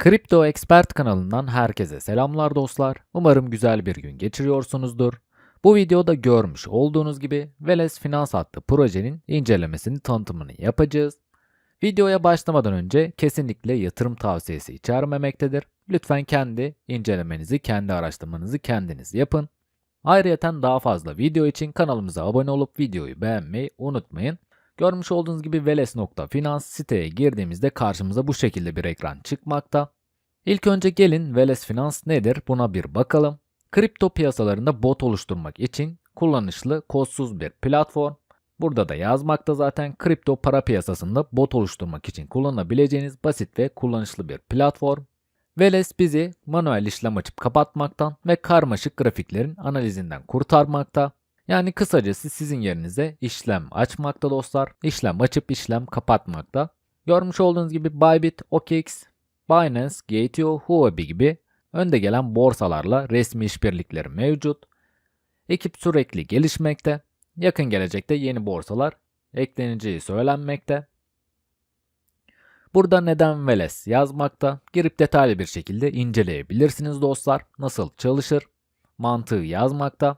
Kripto Expert kanalından herkese selamlar dostlar. Umarım güzel bir gün geçiriyorsunuzdur. Bu videoda görmüş olduğunuz gibi Veles Finans adlı projenin incelemesini tanıtımını yapacağız. Videoya başlamadan önce kesinlikle yatırım tavsiyesi içermemektedir. Lütfen kendi incelemenizi, kendi araştırmanızı kendiniz yapın. Ayrıca daha fazla video için kanalımıza abone olup videoyu beğenmeyi unutmayın. Görmüş olduğunuz gibi veles.finans siteye girdiğimizde karşımıza bu şekilde bir ekran çıkmakta. İlk önce gelin Veles Finans nedir buna bir bakalım. Kripto piyasalarında bot oluşturmak için kullanışlı, kodsuz bir platform. Burada da yazmakta zaten kripto para piyasasında bot oluşturmak için kullanabileceğiniz basit ve kullanışlı bir platform. Veles bizi manuel işlem açıp kapatmaktan ve karmaşık grafiklerin analizinden kurtarmakta. Yani kısacası sizin yerinize işlem açmakta dostlar. İşlem açıp işlem kapatmakta. Görmüş olduğunuz gibi Bybit, OKX, Binance, Gate.io, Huobi gibi önde gelen borsalarla resmi işbirlikleri mevcut. Ekip sürekli gelişmekte. Yakın gelecekte yeni borsalar ekleneceği söylenmekte. Burada neden Veles yazmakta. Girip detaylı bir şekilde inceleyebilirsiniz dostlar. Nasıl çalışır? Mantığı yazmakta.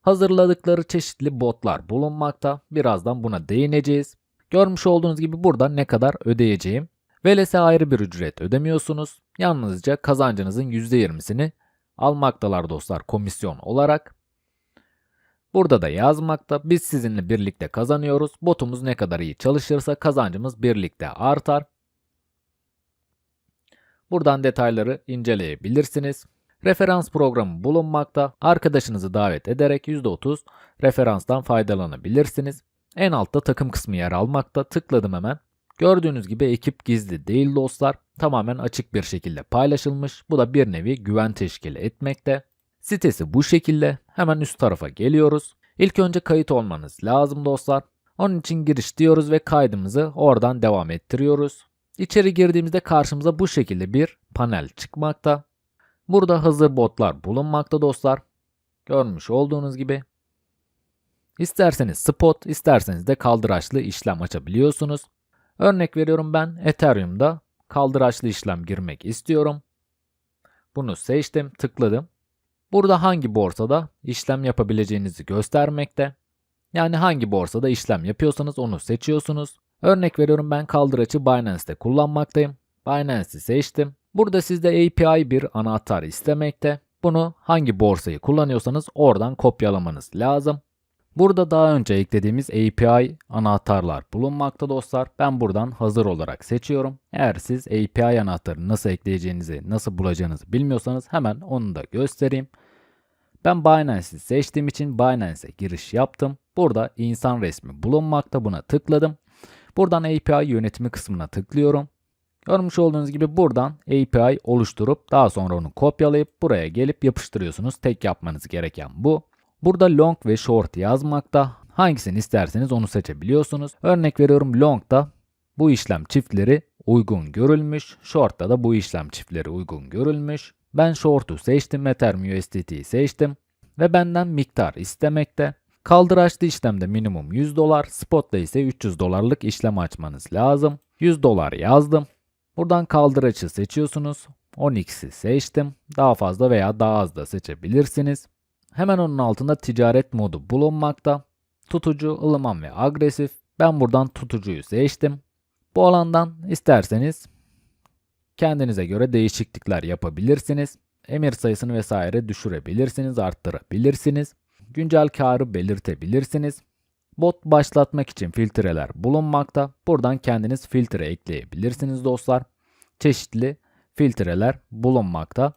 Hazırladıkları çeşitli botlar bulunmakta. Birazdan buna değineceğiz. Görmüş olduğunuz gibi burada ne kadar ödeyeceğim. Veles'e ayrı bir ücret ödemiyorsunuz. Yalnızca kazancınızın %20'sini almaktalar dostlar komisyon olarak. Burada da yazmakta biz sizinle birlikte kazanıyoruz. Botumuz ne kadar iyi çalışırsa kazancımız birlikte artar. Buradan detayları inceleyebilirsiniz. Referans programı bulunmakta. Arkadaşınızı davet ederek %30 referanstan faydalanabilirsiniz. En altta takım kısmı yer almakta. Tıkladım hemen. Gördüğünüz gibi ekip gizli değil dostlar. Tamamen açık bir şekilde paylaşılmış. Bu da bir nevi güven teşkil etmekte. Sitesi bu şekilde. Hemen üst tarafa geliyoruz. İlk önce kayıt olmanız lazım dostlar. Onun için giriş diyoruz ve kaydımızı oradan devam ettiriyoruz. İçeri girdiğimizde karşımıza bu şekilde bir panel çıkmakta. Burada hazır botlar bulunmakta dostlar. Görmüş olduğunuz gibi. İsterseniz spot, isterseniz de kaldıraçlı işlem açabiliyorsunuz. Örnek veriyorum ben Ethereum'da kaldıraçlı işlem girmek istiyorum. Bunu seçtim, tıkladım. Burada hangi borsada işlem yapabileceğinizi göstermekte. Yani hangi borsada işlem yapıyorsanız onu seçiyorsunuz. Örnek veriyorum ben kaldıraçı Binance'te kullanmaktayım. Binance'i seçtim. Burada sizde API bir anahtar istemekte. Bunu hangi borsayı kullanıyorsanız oradan kopyalamanız lazım. Burada daha önce eklediğimiz API anahtarlar bulunmakta dostlar. Ben buradan hazır olarak seçiyorum. Eğer siz API anahtarını nasıl ekleyeceğinizi, nasıl bulacağınızı bilmiyorsanız hemen onu da göstereyim. Ben Binance'i seçtiğim için Binance'e giriş yaptım. Burada insan resmi bulunmakta. Buna tıkladım. Buradan API yönetimi kısmına tıklıyorum. Görmüş olduğunuz gibi buradan API oluşturup daha sonra onu kopyalayıp buraya gelip yapıştırıyorsunuz. Tek yapmanız gereken bu. Burada long ve short yazmakta. Hangisini isterseniz onu seçebiliyorsunuz. Örnek veriyorum long'da bu işlem çiftleri uygun görülmüş. Short'ta da bu işlem çiftleri uygun görülmüş. Ben short'u seçtim. Ethereum USDT'yi seçtim. Ve benden miktar istemekte. Kaldıraçlı işlemde minimum 100 dolar, spot'ta ise 300 dolarlık işlem açmanız lazım. 100 dolar yazdım. Buradan kaldıraçı seçiyorsunuz. 10x'i seçtim. Daha fazla veya daha az da seçebilirsiniz. Hemen onun altında ticaret modu bulunmakta. Tutucu, ılıman ve agresif. Ben buradan tutucuyu seçtim. Bu alandan isterseniz kendinize göre değişiklikler yapabilirsiniz. Emir sayısını vesaire düşürebilirsiniz, arttırabilirsiniz. Güncel karı belirtebilirsiniz. Bot başlatmak için filtreler bulunmakta. Buradan kendiniz filtre ekleyebilirsiniz dostlar. Çeşitli filtreler bulunmakta.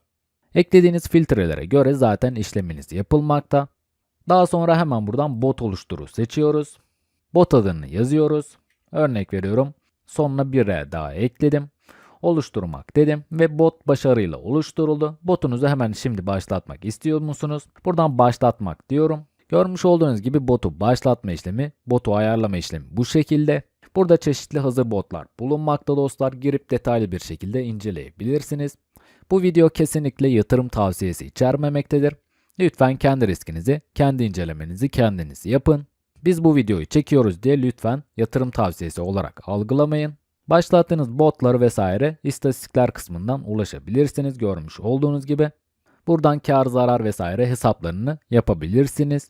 Eklediğiniz filtrelere göre zaten işleminiz yapılmakta. Daha sonra hemen buradan bot oluşturu seçiyoruz. Bot adını yazıyoruz. Örnek veriyorum. Sonuna bir R daha ekledim. Oluşturmak dedim ve bot başarıyla oluşturuldu. Botunuzu hemen şimdi başlatmak istiyor musunuz? Buradan başlatmak diyorum. Görmüş olduğunuz gibi botu başlatma işlemi, botu ayarlama işlemi bu şekilde. Burada çeşitli hazır botlar bulunmakta dostlar. Girip detaylı bir şekilde inceleyebilirsiniz. Bu video kesinlikle yatırım tavsiyesi içermemektedir. Lütfen kendi riskinizi, kendi incelemenizi kendiniz yapın. Biz bu videoyu çekiyoruz diye lütfen yatırım tavsiyesi olarak algılamayın. Başlattığınız botları vesaire istatistikler kısmından ulaşabilirsiniz görmüş olduğunuz gibi. Buradan kar zarar vesaire hesaplarını yapabilirsiniz.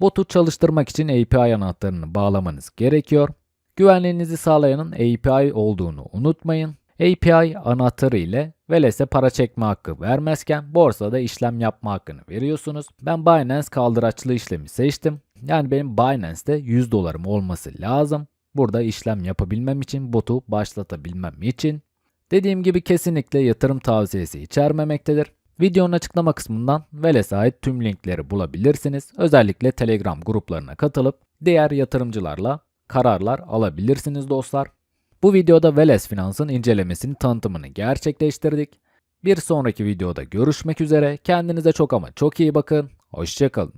Botu çalıştırmak için API anahtarını bağlamanız gerekiyor. Güvenliğinizi sağlayanın API olduğunu unutmayın. API anahtarı ile Veles'e para çekme hakkı vermezken borsada işlem yapma hakkını veriyorsunuz. Ben Binance kaldıraçlı işlemi seçtim. Yani benim Binance'te 100 dolarım olması lazım. Burada işlem yapabilmem için botu başlatabilmem için. Dediğim gibi kesinlikle yatırım tavsiyesi içermemektedir. Videonun açıklama kısmından Veles'e ait tüm linkleri bulabilirsiniz. Özellikle Telegram gruplarına katılıp diğer yatırımcılarla kararlar alabilirsiniz dostlar. Bu videoda Veles Finans'ın incelemesini tanıtımını gerçekleştirdik. Bir sonraki videoda görüşmek üzere. Kendinize çok ama çok iyi bakın. Hoşçakalın.